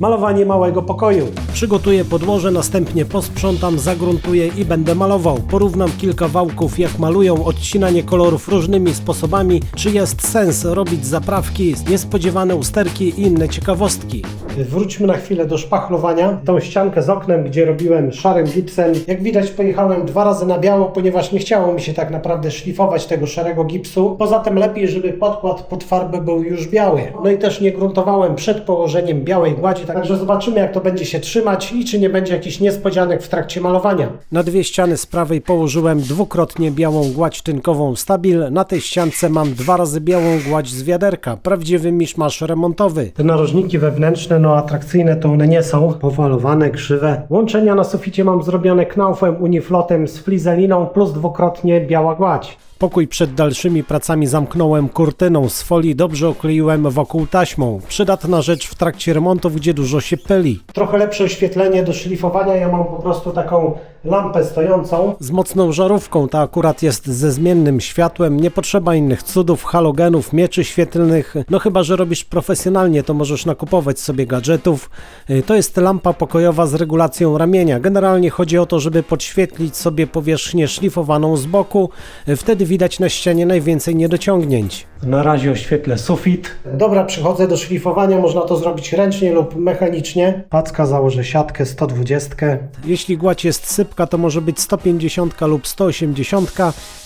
Malowanie małego pokoju. Przygotuję podłoże, następnie posprzątam, zagruntuję i będę malował. Porównam kilka wałków, jak malują, odcinanie kolorów różnymi sposobami, czy jest sens robić zaprawki, niespodziewane usterki i inne ciekawostki. Wróćmy na chwilę do szpachlowania. Tą ściankę z oknem, gdzie robiłem szarym gipsem. Jak widać pojechałem dwa razy na biało, ponieważ nie chciało mi się tak naprawdę szlifować tego szarego gipsu. Poza tym lepiej, żeby podkład pod farbę był już biały. No i też nie gruntowałem przed położeniem białej gładzi, także zobaczymy jak to będzie się trzymać i czy nie będzie jakichś niespodzianek w trakcie malowania. Na dwie ściany z prawej położyłem dwukrotnie białą gładź tynkową Stabil. Na tej ściance mam dwa razy białą gładź z wiaderka. Prawdziwy miszmasz remontowy. Te narożniki wewnętrzne, no atrakcyjne to one nie są. Powalowane, krzywe. Łączenia na suficie mam zrobione knaufem uniflotem z flizeliną plus dwukrotnie biała gładź. Pokój przed dalszymi pracami zamknąłem kurtyną z folii, dobrze okleiłem wokół taśmą. Przydatna rzecz w trakcie remontów, gdzie dużo się pyli. Trochę lepsze oświetlenie do szlifowania, ja mam po prostu taką lampę stojącą. Z mocną żarówką, ta akurat jest ze zmiennym światłem, nie potrzeba innych cudów, halogenów, mieczy świetlnych. No chyba, że robisz profesjonalnie, to możesz nakupować sobie gadżetów. Y, To jest lampa pokojowa z regulacją ramienia. Generalnie chodzi o to, żeby podświetlić sobie powierzchnię szlifowaną z boku. Y, Wtedy widać na ścianie najwięcej niedociągnięć. Na razie oświetlę sufit. Dobra, przychodzę do szlifowania. Można to zrobić ręcznie lub mechanicznie. Packa założę siatkę 120. Jeśli gładź jest sypka, to może być 150 lub 180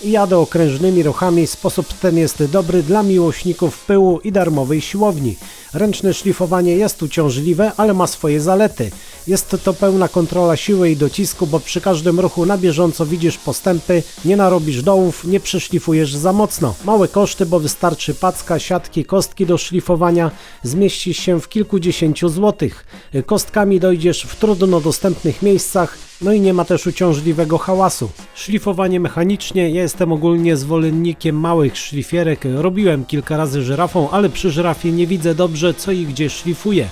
i jadę okrężnymi ruchami. Sposób ten jest dobry dla miłośników pyłu i darmowej siłowni. Ręczne szlifowanie jest uciążliwe, ale ma swoje zalety. Jest to pełna kontrola siły i docisku, bo przy każdym ruchu na bieżąco widzisz postępy, nie narobisz dołów, nie przyszlifujesz za mocno. Małe koszty, bo wystarczy packa, siatki, kostki do szlifowania, zmieścisz się w kilkudziesięciu złotych. Kostkami dojdziesz w trudno dostępnych miejscach, no i nie ma też uciążliwego hałasu. Szlifowanie mechanicznie, ja jestem ogólnie zwolennikiem małych szlifierek. Robiłem kilka razy żyrafą, ale przy żyrafie nie widzę dobrze co i gdzie szlifuję.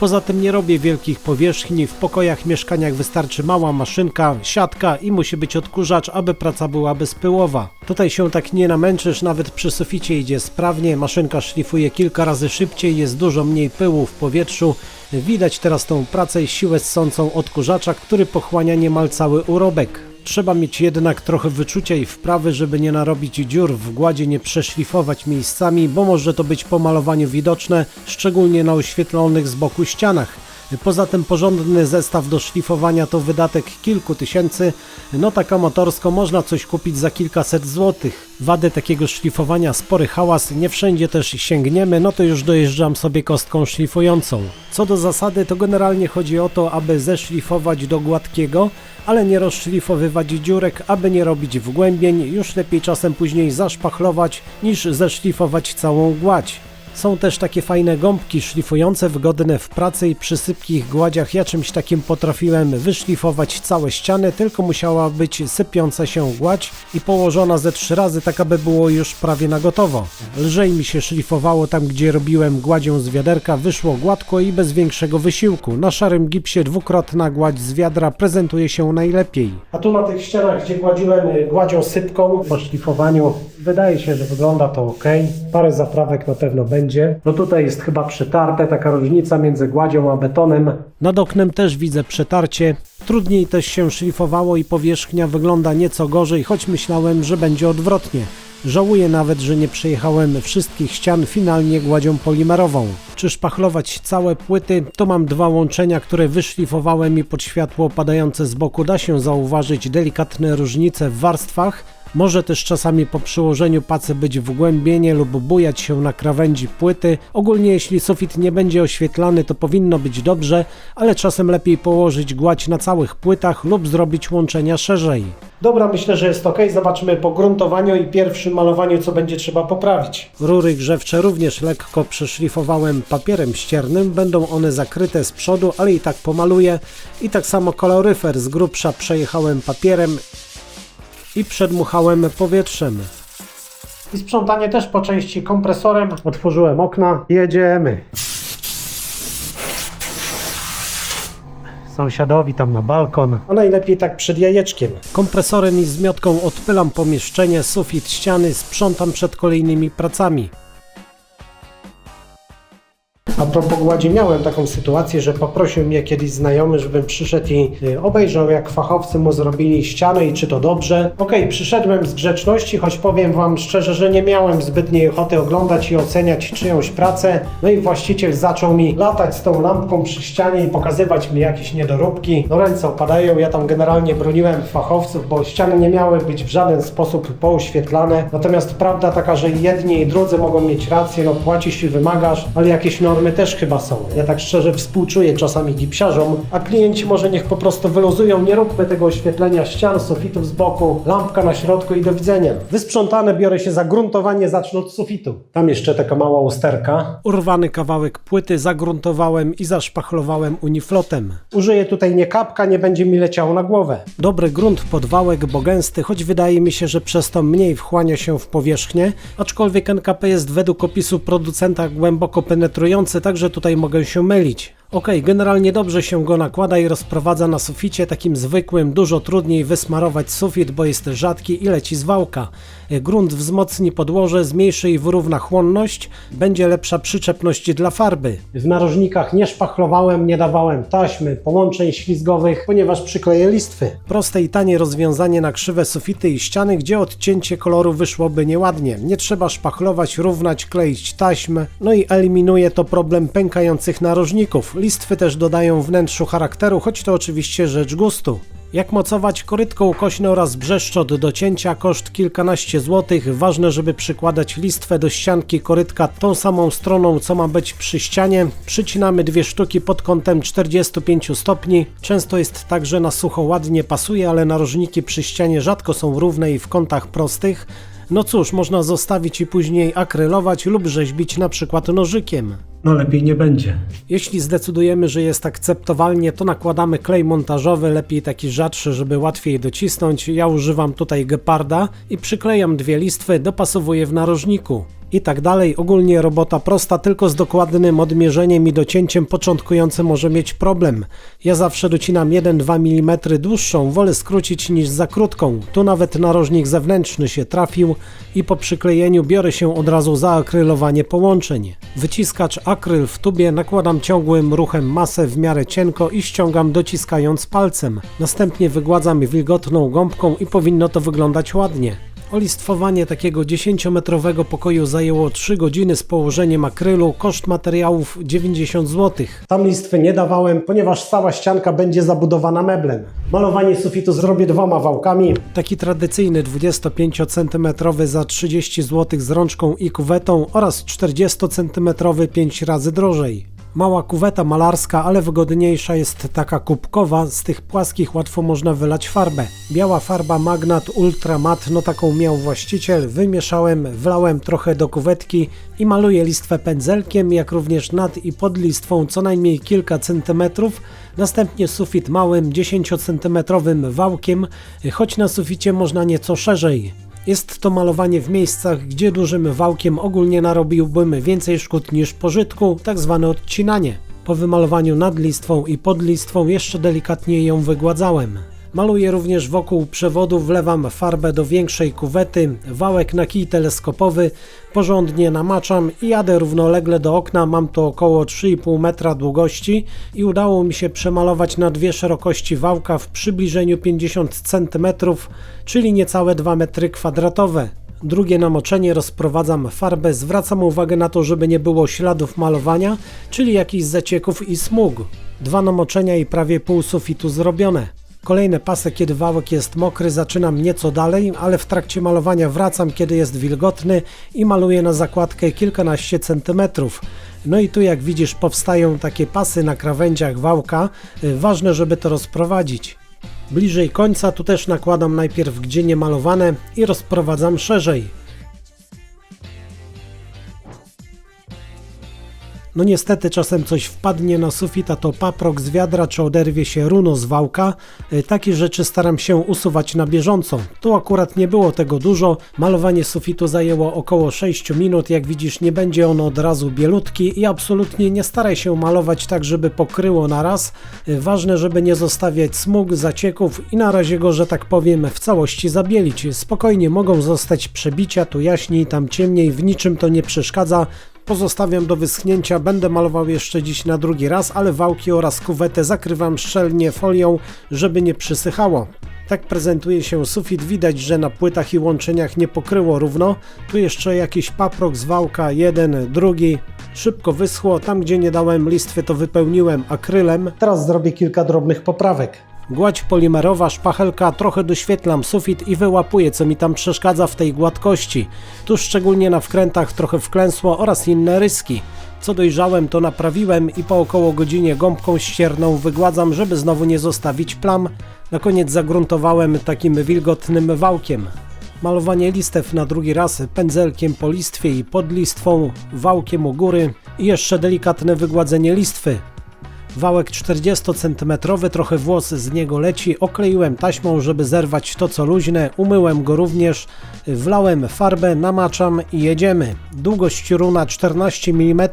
Poza tym nie robię wielkich powierzchni, w pokojach, mieszkaniach wystarczy mała maszynka, siatka i musi być odkurzacz, aby praca była bezpyłowa. Tutaj się tak nie namęczysz, nawet przy suficie idzie sprawnie, maszynka szlifuje kilka razy szybciej, jest dużo mniej pyłu w powietrzu. Widać teraz tą pracę i siłę ssącą odkurzacza, który pochłania niemal cały urobek. Trzeba mieć jednak trochę wyczucia i wprawy, żeby nie narobić dziur w gładzie, nie przeszlifować miejscami, bo może to być po malowaniu widoczne, szczególnie na oświetlonych z boku ścianach. Poza tym porządny zestaw do szlifowania to wydatek kilku tysięcy, no tak amatorsko można coś kupić za kilkaset złotych. Wady takiego szlifowania spory hałas, nie wszędzie też sięgniemy, no to już dojeżdżam sobie kostką szlifującą. Co do zasady to generalnie chodzi o to, aby zeszlifować do gładkiego, ale nie rozszlifowywać dziurek, aby nie robić wgłębień, już lepiej czasem później zaszpachlować niż zeszlifować całą gładź. Są też takie fajne gąbki szlifujące, wygodne w pracy i przy sypkich gładziach. Ja czymś takim potrafiłem wyszlifować całe ściany, tylko musiała być sypiąca się gładź i położona ze trzy razy, tak aby było już prawie na gotowo. Lżej mi się szlifowało tam, gdzie robiłem gładzią z wiaderka, wyszło gładko i bez większego wysiłku. Na szarym gipsie dwukrotna gładź z wiadra prezentuje się najlepiej. A tu na tych ścianach, gdzie gładziłem gładzią sypką po szlifowaniu, wydaje się, że wygląda to ok. Parę zaprawek na pewno będzie. No tutaj jest chyba przetarte, taka różnica między gładzią a betonem. Nad oknem też widzę przetarcie. Trudniej też się szlifowało i powierzchnia wygląda nieco gorzej, choć myślałem, że będzie odwrotnie. Żałuję nawet, że nie przejechałem wszystkich ścian finalnie gładzią polimerową. Czy szpachlować całe płyty? To mam dwa łączenia, które wyszlifowałem i pod światło padające z boku da się zauważyć delikatne różnice w warstwach. Może też czasami po przyłożeniu pacy być wgłębienie lub bujać się na krawędzi płyty. Ogólnie jeśli sufit nie będzie oświetlany to powinno być dobrze, ale czasem lepiej położyć gładź na całych płytach lub zrobić łączenia szerzej. Dobra, myślę, że jest ok. Zobaczymy po gruntowaniu i pierwszym malowaniu, co będzie trzeba poprawić. Rury grzewcze również lekko przeszlifowałem papierem ściernym. Będą one zakryte z przodu, ale i tak pomaluję. I tak samo koloryfer z grubsza przejechałem papierem i przedmuchałem powietrzem. I sprzątanie też po części kompresorem. Otworzyłem okna. Jedziemy. Sąsiadowi tam na balkon. A najlepiej tak przed jajeczkiem. Kompresorem i zmiotką odpylam pomieszczenie, sufit, ściany, sprzątam przed kolejnymi pracami. A propos gładzi, miałem taką sytuację, że poprosił mnie kiedyś znajomy, żebym przyszedł i y, obejrzał, jak fachowcy mu zrobili ścianę i czy to dobrze. Okej, przyszedłem z grzeczności, choć powiem Wam szczerze, że nie miałem zbytniej ochoty oglądać i oceniać czyjąś pracę. No i właściciel zaczął mi latać z tą lampką przy ścianie i pokazywać mi jakieś niedoróbki. No ręce opadają, ja tam generalnie broniłem fachowców, bo ściany nie miały być w żaden sposób pouświetlane. Natomiast prawda taka, że jedni i drudzy mogą mieć rację, no płacisz i wymagasz, ale jakieś normy też chyba są. Ja tak szczerze współczuję czasami gipsiarzom, a klienci może niech po prostu wyluzują, nie róbmy tego oświetlenia ścian, sufitów z boku, lampka na środku i do widzenia. Wysprzątane biorę się za gruntowanie, zacznę od sufitu. Tam jeszcze taka mała usterka. Urwany kawałek płyty zagruntowałem i zaszpachlowałem uniflotem. Użyję tutaj nie kapka, nie będzie mi leciało na głowę. Dobry grunt pod wałek, bo gęsty, choć wydaje mi się, że przez to mniej wchłania się w powierzchnię, aczkolwiek NKP jest według opisu producenta głęboko penetrujący, także tutaj mogę się mylić. Ok, generalnie dobrze się go nakłada i rozprowadza na suficie takim zwykłym, dużo trudniej wysmarować sufit, bo jest rzadki i leci z wałka. Grunt wzmocni podłoże, zmniejszy i wyrówna chłonność, będzie lepsza przyczepność dla farby. W narożnikach nie szpachlowałem, nie dawałem taśmy, połączeń ślizgowych, ponieważ przykleję listwy. Proste i tanie rozwiązanie na krzywe sufity i ściany, gdzie odcięcie koloru wyszłoby nieładnie. Nie trzeba szpachlować, równać, kleić taśmę, no i eliminuje to problem pękających narożników. Listwy też dodają wnętrzu charakteru, choć to oczywiście rzecz gustu. Jak mocować korytko ukośne oraz brzeszczot do cięcia, koszt kilkanaście złotych. Ważne, żeby przykładać listwę do ścianki korytka tą samą stroną, co ma być przy ścianie. Przycinamy dwie sztuki pod kątem 45 stopni. Często jest tak, że na sucho ładnie pasuje, ale narożniki przy ścianie rzadko są równe i w kątach prostych. No cóż, można zostawić i później akrylować lub rzeźbić na przykład nożykiem. No lepiej nie będzie. Jeśli zdecydujemy, że jest akceptowalnie, to nakładamy klej montażowy, lepiej taki rzadszy, żeby łatwiej docisnąć. Ja używam tutaj geparda i przyklejam dwie listwy, dopasowuję w narożniku. I tak dalej. Ogólnie robota prosta, tylko z dokładnym odmierzeniem i docięciem początkujący może mieć problem. Ja zawsze docinam 1-2 mm dłuższą, wolę skrócić niż za krótką. Tu nawet narożnik zewnętrzny się trafił i po przyklejeniu biorę się od razu za akrylowanie połączeń. Wyciskacz akryl w tubie nakładam ciągłym ruchem masę w miarę cienko i ściągam dociskając palcem. Następnie wygładzam wilgotną gąbką i powinno to wyglądać ładnie. Olistwowanie takiego 10-metrowego pokoju zajęło 3 godziny z położeniem akrylu, koszt materiałów 90 zł. Tam listwy nie dawałem, ponieważ cała ścianka będzie zabudowana meblem. Malowanie sufitu zrobię dwoma wałkami. Taki tradycyjny 25 cm za 30 zł z rączką i kuwetą oraz 40 cm 5 razy drożej. Mała kuweta malarska, ale wygodniejsza jest taka kubkowa, z tych płaskich łatwo można wylać farbę. Biała farba Magnat Ultra Mat, no taką miał właściciel, wymieszałem, wlałem trochę do kuwetki i maluję listwę pędzelkiem, jak również nad i pod listwą co najmniej kilka centymetrów, następnie sufit małym 10 centymetrowym wałkiem, choć na suficie można nieco szerzej. Jest to malowanie w miejscach, gdzie dużym wałkiem ogólnie narobiłbym więcej szkód niż pożytku, tak zwane odcinanie. Po wymalowaniu nad listwą i pod listwą jeszcze delikatnie ją wygładzałem. Maluję również wokół przewodu, wlewam farbę do większej kuwety, wałek na kij teleskopowy, porządnie namaczam i jadę równolegle do okna, mam to około 3,5 metra długości i udało mi się przemalować na dwie szerokości wałka w przybliżeniu 50 cm, czyli niecałe 2 metry kwadratowe. Drugie namoczenie rozprowadzam farbę, zwracam uwagę na to, żeby nie było śladów malowania, czyli jakichś zacieków i smug. Dwa namoczenia i prawie pół sufitu zrobione. Kolejne pasy, kiedy wałek jest mokry, zaczynam nieco dalej, ale w trakcie malowania wracam, kiedy jest wilgotny i maluję na zakładkę kilkanaście centymetrów. No i tu jak widzisz powstają takie pasy na krawędziach wałka, ważne żeby to rozprowadzić. Bliżej końca tu też nakładam najpierw gdzie nie malowane i rozprowadzam szerzej. No niestety czasem coś wpadnie na sufit, a to paprok z wiadra, czy oderwie się runo z wałka. E, takie rzeczy staram się usuwać na bieżąco. Tu akurat nie było tego dużo. Malowanie sufitu zajęło około 6 minut. Jak widzisz nie będzie on od razu bielutki i absolutnie nie staraj się malować tak, żeby pokryło na raz. E, ważne, żeby nie zostawiać smug, zacieków i na razie go, że tak powiem, w całości zabielić. Spokojnie mogą zostać przebicia, tu jaśniej, tam ciemniej, w niczym to nie przeszkadza. Pozostawiam do wyschnięcia, będę malował jeszcze dziś na drugi raz, ale wałki oraz kuwetę zakrywam szczelnie folią, żeby nie przysychało. Tak prezentuje się sufit, widać, że na płytach i łączeniach nie pokryło równo. Tu jeszcze jakiś paprok z wałka, jeden, drugi. Szybko wyschło, tam gdzie nie dałem listwy to wypełniłem akrylem. Teraz zrobię kilka drobnych poprawek. Gładź polimerowa, szpachelka, trochę doświetlam sufit i wyłapuję co mi tam przeszkadza w tej gładkości. Tu szczególnie na wkrętach trochę wklęsło oraz inne ryski. Co dojrzałem to naprawiłem i po około godzinie gąbką ścierną wygładzam, żeby znowu nie zostawić plam. Na koniec zagruntowałem takim wilgotnym wałkiem. Malowanie listew na drugi raz pędzelkiem po listwie i pod listwą, wałkiem u góry i jeszcze delikatne wygładzenie listwy. Wałek 40 cm, trochę włos z niego leci. Okleiłem taśmą, żeby zerwać to co luźne. Umyłem go również. Wlałem farbę, namaczam i jedziemy. Długość runa 14 mm,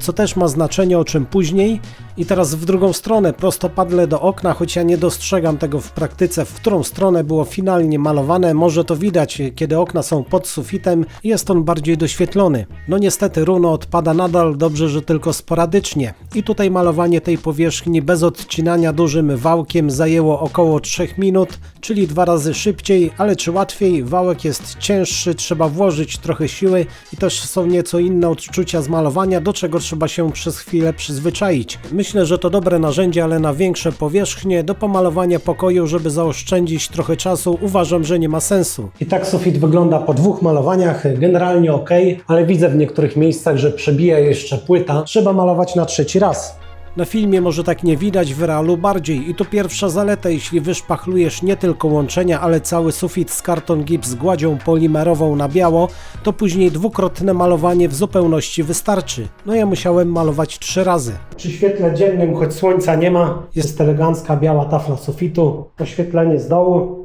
co też ma znaczenie o czym później. I teraz w drugą stronę, prostopadle do okna, choć ja nie dostrzegam tego w praktyce, w którą stronę było finalnie malowane. Może to widać, kiedy okna są pod sufitem jest on bardziej doświetlony. No niestety runo odpada nadal, dobrze, że tylko sporadycznie. I tutaj malowanie tej powierzchni bez odcinania dużym wałkiem zajęło około 3 minut, czyli dwa razy szybciej, ale czy łatwiej? Wałek jest cięższy, trzeba włożyć trochę siły i też są nieco inne odczucia z malowania, do czego trzeba się przez chwilę przyzwyczaić. Myślę, że to dobre narzędzie, ale na większe powierzchnie do pomalowania pokoju, żeby zaoszczędzić trochę czasu, uważam, że nie ma sensu. I tak sufit wygląda po dwóch malowaniach, generalnie ok, ale widzę w niektórych miejscach, że przebija jeszcze płyta. Trzeba malować na trzeci raz. Na filmie może tak nie widać, w realu bardziej. I to pierwsza zaleta, jeśli wyszpachlujesz nie tylko łączenia, ale cały sufit z karton gips z gładzią polimerową na biało, to później dwukrotne malowanie w zupełności wystarczy. No ja musiałem malować trzy razy. Przy świetle dziennym, choć słońca nie ma, jest elegancka biała tafla sufitu, oświetlenie z dołu,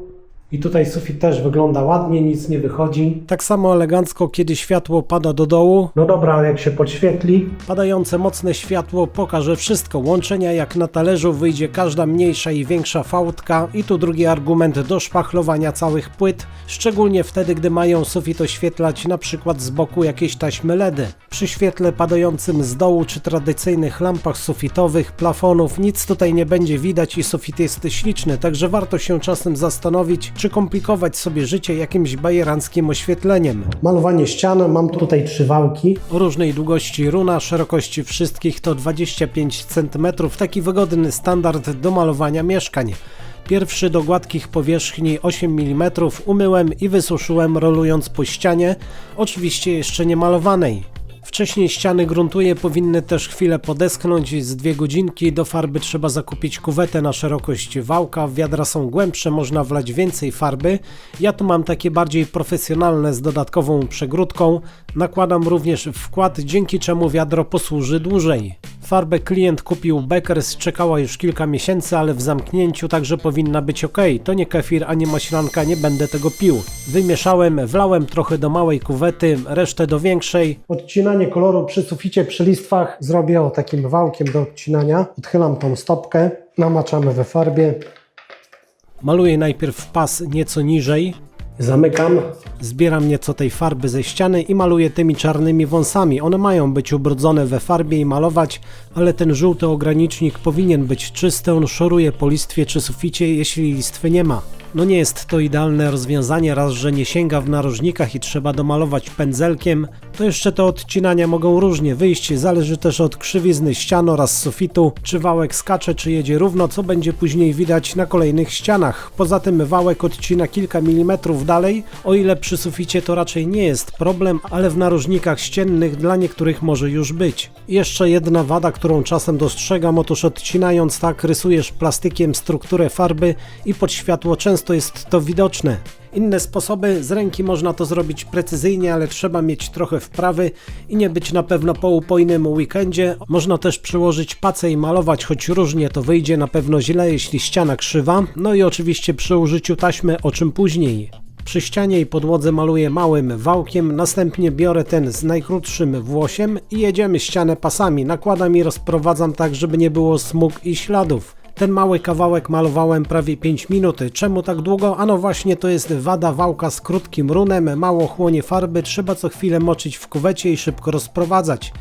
i tutaj sufit też wygląda ładnie, nic nie wychodzi. Tak samo elegancko, kiedy światło pada do dołu. No dobra, jak się podświetli. Padające mocne światło pokaże wszystko. Łączenia jak na talerzu wyjdzie każda mniejsza i większa fałdka. I tu drugi argument do szpachlowania całych płyt. Szczególnie wtedy, gdy mają sufit oświetlać na przykład z boku jakieś taśmy LEDy. Przy świetle padającym z dołu czy tradycyjnych lampach sufitowych, plafonów nic tutaj nie będzie widać i sufit jest śliczny, także warto się czasem zastanowić, czy komplikować sobie życie jakimś bajeranckim oświetleniem. Malowanie ścian, mam tutaj trzy wałki. O różnej długości runa, szerokości wszystkich to 25 cm, taki wygodny standard do malowania mieszkań. Pierwszy do gładkich powierzchni 8 mm umyłem i wysuszyłem rolując po ścianie, oczywiście jeszcze nie malowanej. Wcześniej ściany gruntuję powinny też chwilę podeschnąć z dwie godzinki. Do farby trzeba zakupić kuwetę na szerokość wałka. Wiadra są głębsze, można wlać więcej farby. Ja tu mam takie bardziej profesjonalne z dodatkową przegródką. Nakładam również wkład, dzięki czemu wiadro posłuży dłużej. Farbę klient kupił Beckers, czekała już kilka miesięcy, ale w zamknięciu, także powinna być ok. To nie kefir ani maślanka, nie będę tego pił. Wymieszałem, wlałem trochę do małej kuwety, resztę do większej. Odcinanie koloru przy suficie, przy listwach zrobię o takim wałkiem do odcinania. Odchylam tą stopkę, namaczamy we farbie. Maluję najpierw pas nieco niżej, Zamykam, zbieram nieco tej farby ze ściany i maluję tymi czarnymi wąsami. One mają być ubrudzone we farbie i malować, ale ten żółty ogranicznik powinien być czysty. On szoruje po listwie czy suficie, jeśli listwy nie ma. No nie jest to idealne rozwiązanie, raz, że nie sięga w narożnikach i trzeba domalować pędzelkiem, to jeszcze te odcinania mogą różnie wyjść, zależy też od krzywizny ścian oraz sufitu, czy wałek skacze, czy jedzie równo, co będzie później widać na kolejnych ścianach. Poza tym wałek odcina kilka milimetrów dalej, o ile przy suficie to raczej nie jest problem, ale w narożnikach ściennych dla niektórych może już być. jeszcze jedna wada, którą czasem dostrzegam, otóż odcinając tak rysujesz plastykiem strukturę farby i pod światło często jest to widoczne. Inne sposoby, z ręki można to zrobić precyzyjnie, ale trzeba mieć trochę wprawy i nie być na pewno po upojnym weekendzie. Można też przyłożyć pacę i malować, choć różnie to wyjdzie, na pewno źle, jeśli ściana krzywa. No i oczywiście przy użyciu taśmy, o czym później. Przy ścianie i podłodze maluję małym wałkiem, następnie biorę ten z najkrótszym włosiem i jedziemy ścianę pasami. Nakładam i rozprowadzam tak, żeby nie było smug i śladów. Ten mały kawałek malowałem prawie 5 minut. Czemu tak długo? Ano właśnie to jest wada wałka z krótkim runem, mało chłonie farby, trzeba co chwilę moczyć w kuwecie i szybko rozprowadzać.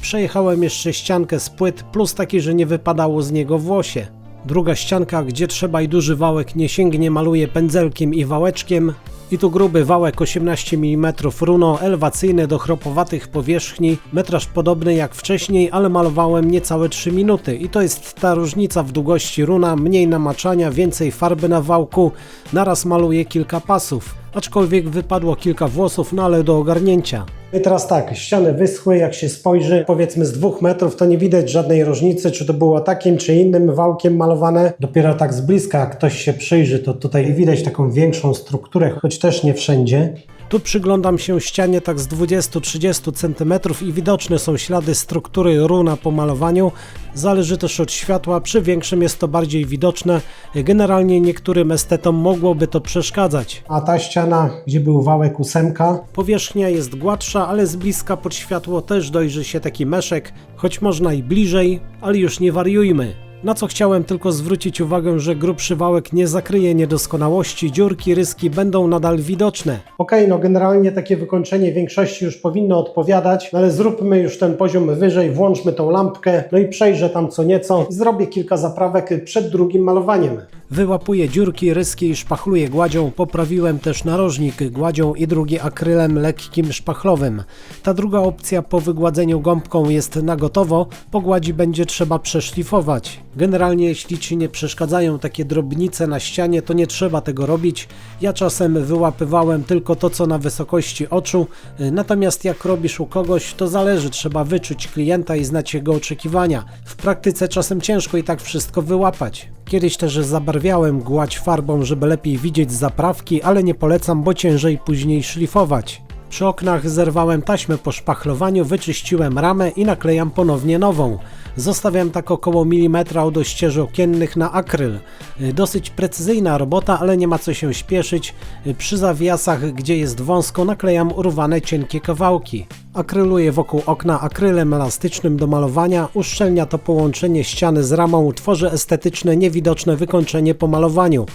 Przejechałem jeszcze ściankę z płyt, plus taki, że nie wypadało z niego włosie. Druga ścianka, gdzie trzeba i duży wałek nie sięgnie, maluję pędzelkiem i wałeczkiem. I tu gruby wałek 18 mm runo, elewacyjny do chropowatych powierzchni, metraż podobny jak wcześniej, ale malowałem niecałe 3 minuty. I to jest ta różnica w długości runa, mniej namaczania, więcej farby na wałku, naraz maluję kilka pasów. Aczkolwiek wypadło kilka włosów, no ale do ogarnięcia. I teraz tak, ściany wyschły, jak się spojrzy powiedzmy z dwóch metrów, to nie widać żadnej różnicy, czy to było takim czy innym wałkiem malowane. Dopiero tak z bliska, jak ktoś się przyjrzy, to tutaj widać taką większą strukturę, choć też nie wszędzie. Tu przyglądam się ścianie tak z 20-30 cm i widoczne są ślady struktury runa po malowaniu. Zależy też od światła, przy większym jest to bardziej widoczne. Generalnie niektórym estetom mogłoby to przeszkadzać. A ta ściana, gdzie był wałek ósemka, powierzchnia jest gładsza, ale z bliska pod światło też dojrzy się taki meszek, choć można i bliżej, ale już nie wariujmy. Na co chciałem tylko zwrócić uwagę, że grubszy wałek nie zakryje niedoskonałości, dziurki, ryski będą nadal widoczne. Okej, no generalnie takie wykończenie większości już powinno odpowiadać, no ale zróbmy już ten poziom wyżej, włączmy tą lampkę, no i przejrzę tam co nieco i zrobię kilka zaprawek przed drugim malowaniem. Wyłapuję dziurki, ryski i szpachluję gładzią. Poprawiłem też narożnik gładzią i drugi akrylem lekkim szpachlowym. Ta druga opcja po wygładzeniu gąbką jest na gotowo, po gładzi będzie trzeba przeszlifować. Generalnie jeśli Ci nie przeszkadzają takie drobnice na ścianie, to nie trzeba tego robić. Ja czasem wyłapywałem tylko to, co na wysokości oczu, natomiast jak robisz u kogoś, to zależy, trzeba wyczuć klienta i znać jego oczekiwania. W praktyce czasem ciężko i tak wszystko wyłapać. Kiedyś też zabarwiałem gładź farbą, żeby lepiej widzieć zaprawki, ale nie polecam, bo ciężej później szlifować. Przy oknach zerwałem taśmę po szpachlowaniu, wyczyściłem ramę i naklejam ponownie nową. Zostawiam tak około milimetra od ościeży okiennych na akryl. Dosyć precyzyjna robota, ale nie ma co się śpieszyć. Przy zawiasach, gdzie jest wąsko, naklejam urwane cienkie kawałki. Akryluję wokół okna akrylem elastycznym do malowania, uszczelnia to połączenie ściany z ramą, tworzy estetyczne, niewidoczne wykończenie po malowaniu.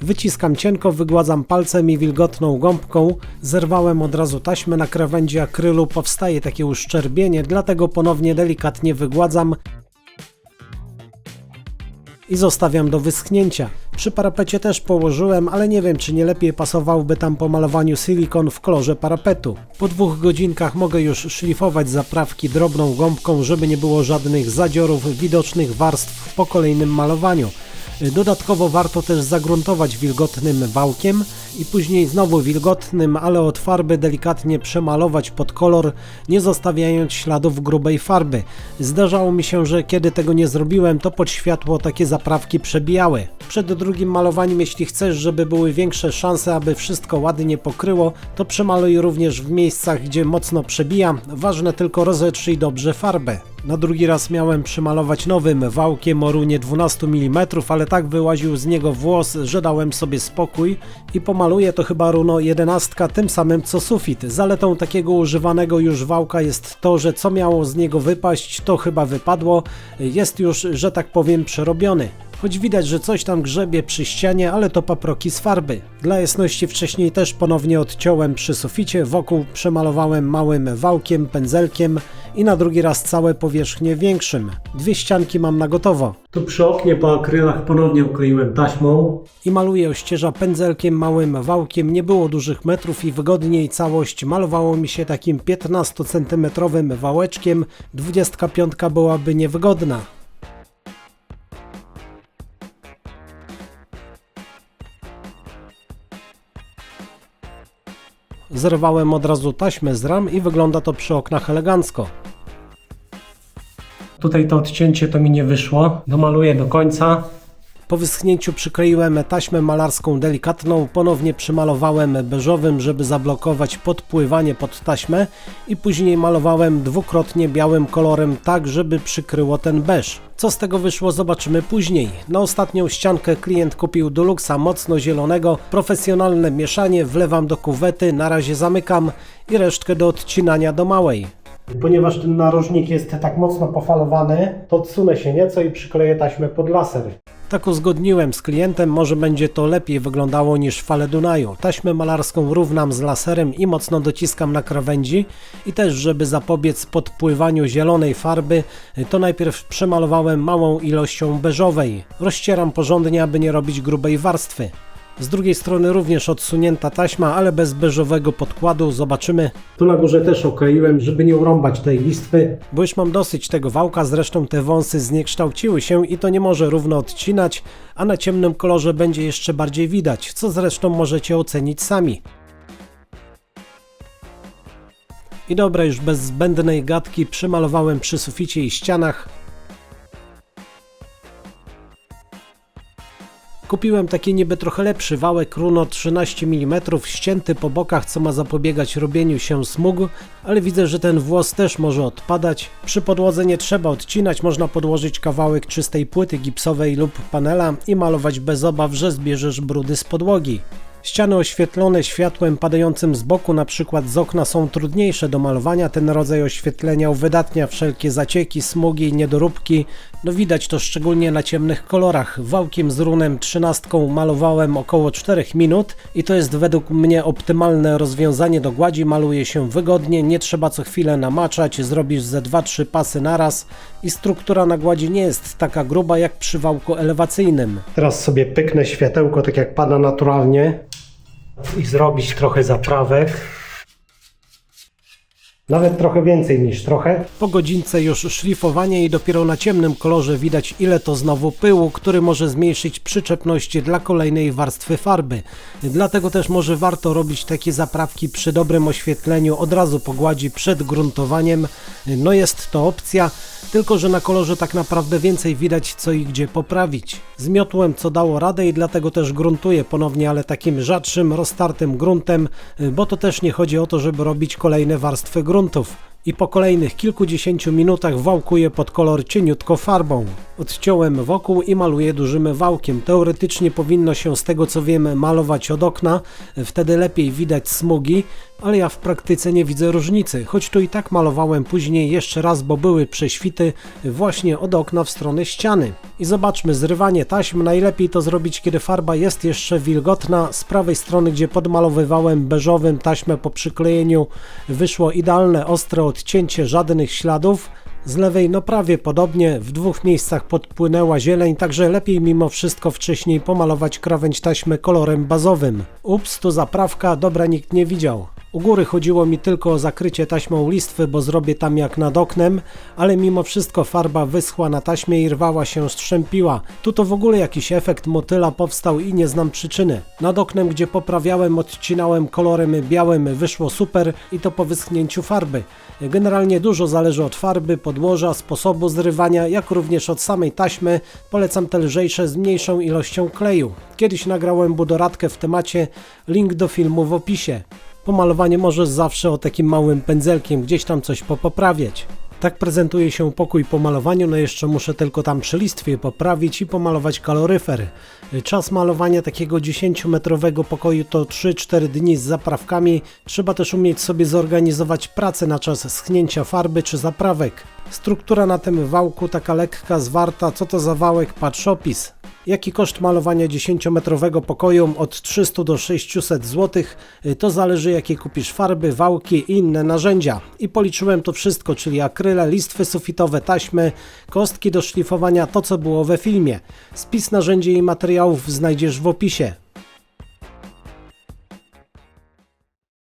Wyciskam cienko, wygładzam palcem i wilgotną gąbką. Zerwałem od razu taśmę na krawędzi akrylu, powstaje takie uszczerbienie, dlatego ponownie delikatnie wygładzam i zostawiam do wyschnięcia. Przy parapecie też położyłem, ale nie wiem czy nie lepiej pasowałby tam po malowaniu silikon w kolorze parapetu. Po dwóch godzinkach mogę już szlifować zaprawki drobną gąbką, żeby nie było żadnych zadziorów, widocznych warstw po kolejnym malowaniu. Dodatkowo warto też zagruntować wilgotnym wałkiem i później znowu wilgotnym, ale od farby delikatnie przemalować pod kolor, nie zostawiając śladów grubej farby. Zdarzało mi się, że kiedy tego nie zrobiłem, to pod światło takie zaprawki przebijały. Przed drugim malowaniem, jeśli chcesz, żeby były większe szanse, aby wszystko ładnie pokryło, to przemaluj również w miejscach, gdzie mocno przebija. Ważne tylko rozetrzyj dobrze farbę. Na drugi raz miałem przymalować nowym wałkiem o runie 12 mm, ale tak wyłaził z niego włos, że dałem sobie spokój i pomaluję to chyba runo 11 tym samym co sufit. Zaletą takiego używanego już wałka jest to, że co miało z niego wypaść, to chyba wypadło. Jest już, że tak powiem, przerobiony. Choć widać, że coś tam grzebie przy ścianie, ale to paproki z farby. Dla jasności wcześniej też ponownie odciąłem przy suficie, wokół przemalowałem małym wałkiem, pędzelkiem i na drugi raz całe powierzchnie większym. Dwie ścianki mam na gotowo. Tu przy oknie po akrylach ponownie ukleiłem taśmą i maluję ościeża pędzelkiem, małym wałkiem. Nie było dużych metrów i wygodniej całość malowało mi się takim 15 cm wałeczkiem. 25 byłaby niewygodna. Zerwałem od razu taśmę z ram i wygląda to przy oknach elegancko. Tutaj to odcięcie to mi nie wyszło. Domaluję do końca. Po wyschnięciu przykleiłem taśmę malarską delikatną, ponownie przymalowałem beżowym, żeby zablokować podpływanie pod taśmę i później malowałem dwukrotnie białym kolorem tak, żeby przykryło ten beż. Co z tego wyszło zobaczymy później. Na ostatnią ściankę klient kupił Duluxa mocno zielonego, profesjonalne mieszanie, wlewam do kuwety, na razie zamykam i resztkę do odcinania do małej. Ponieważ ten narożnik jest tak mocno pofalowany, to odsunę się nieco i przykleję taśmę pod laser. Tak uzgodniłem z klientem, może będzie to lepiej wyglądało niż fale Dunaju. Taśmę malarską równam z laserem i mocno dociskam na krawędzi i też, żeby zapobiec podpływaniu zielonej farby, to najpierw przemalowałem małą ilością beżowej. Rozcieram porządnie, aby nie robić grubej warstwy. Z drugiej strony również odsunięta taśma, ale bez beżowego podkładu. Zobaczymy. Tu na górze też okleiłem, żeby nie urąbać tej listwy, bo już mam dosyć tego wałka. Zresztą te wąsy zniekształciły się i to nie może równo odcinać, a na ciemnym kolorze będzie jeszcze bardziej widać, co zresztą możecie ocenić sami. I dobra, już bez zbędnej gadki przymalowałem przy suficie i ścianach. Kupiłem taki niby trochę lepszy wałek Runo 13 mm, ścięty po bokach, co ma zapobiegać robieniu się smug, ale widzę, że ten włos też może odpadać. Przy podłodze nie trzeba odcinać, można podłożyć kawałek czystej płyty gipsowej lub panela i malować bez obaw, że zbierzesz brudy z podłogi. Ściany oświetlone światłem padającym z boku, na przykład z okna, są trudniejsze do malowania. Ten rodzaj oświetlenia uwydatnia wszelkie zacieki, smugi, niedoróbki. No widać to szczególnie na ciemnych kolorach. Wałkiem z runem 13 malowałem około 4 minut i to jest według mnie optymalne rozwiązanie do gładzi. Maluje się wygodnie, nie trzeba co chwilę namaczać, zrobisz ze 2-3 pasy naraz i struktura na gładzi nie jest taka gruba jak przy wałku elewacyjnym. Teraz sobie pyknę światełko tak jak pada naturalnie i zrobić trochę zaprawek. Nawet trochę więcej niż trochę. Po godzince już szlifowanie i dopiero na ciemnym kolorze widać ile to znowu pyłu, który może zmniejszyć przyczepność dla kolejnej warstwy farby. Dlatego też może warto robić takie zaprawki przy dobrym oświetleniu od razu po gładzi przed gruntowaniem. No jest to opcja, tylko że na kolorze tak naprawdę więcej widać co i gdzie poprawić. Zmiotłem co dało radę i dlatego też gruntuję ponownie, ale takim rzadszym, roztartym gruntem, bo to też nie chodzi o to, żeby robić kolejne warstwy gruntów. I po kolejnych kilkudziesięciu minutach wałkuję pod kolor cieniutko farbą. Odciąłem wokół i maluję dużym wałkiem. Teoretycznie powinno się z tego co wiem malować od okna, wtedy lepiej widać smugi, ale ja w praktyce nie widzę różnicy, choć tu i tak malowałem później jeszcze raz, bo były prześwity właśnie od okna w stronę ściany. I zobaczmy, zrywanie taśm, najlepiej to zrobić, kiedy farba jest jeszcze wilgotna. Z prawej strony, gdzie podmalowywałem beżowym taśmę po przyklejeniu, wyszło idealne, ostre odcięcie, żadnych śladów. Z lewej no prawie podobnie, w dwóch miejscach podpłynęła zieleń, także lepiej mimo wszystko wcześniej pomalować krawędź taśmy kolorem bazowym. Ups, tu zaprawka, dobra nikt nie widział. U góry chodziło mi tylko o zakrycie taśmą listwy, bo zrobię tam jak nad oknem, ale mimo wszystko farba wyschła na taśmie i rwała się, strzępiła. Tu to w ogóle jakiś efekt motyla powstał i nie znam przyczyny. Nad oknem, gdzie poprawiałem, odcinałem kolorem białym, wyszło super i to po wyschnięciu farby. Generalnie dużo zależy od farby, podłoża, sposobu zrywania, jak również od samej taśmy. Polecam te lżejsze z mniejszą ilością kleju. Kiedyś nagrałem budoradkę w temacie, link do filmu w opisie. Pomalowanie możesz zawsze o takim małym pędzelkiem gdzieś tam coś popoprawiać. Tak prezentuje się pokój po malowaniu, no jeszcze muszę tylko tam przy listwie poprawić i pomalować kaloryfer. Czas malowania takiego 10-metrowego pokoju to 3-4 dni z zaprawkami. Trzeba też umieć sobie zorganizować pracę na czas schnięcia farby czy zaprawek. Struktura na tym wałku taka lekka, zwarta, co to za wałek, patrz opis. Jaki koszt malowania 10-metrowego pokoju od 300 do 600 zł, to zależy jakie kupisz farby, wałki i inne narzędzia. I policzyłem to wszystko, czyli akryle, listwy sufitowe, taśmy, kostki do szlifowania, to co było we filmie. Spis narzędzi i materiałów znajdziesz w opisie.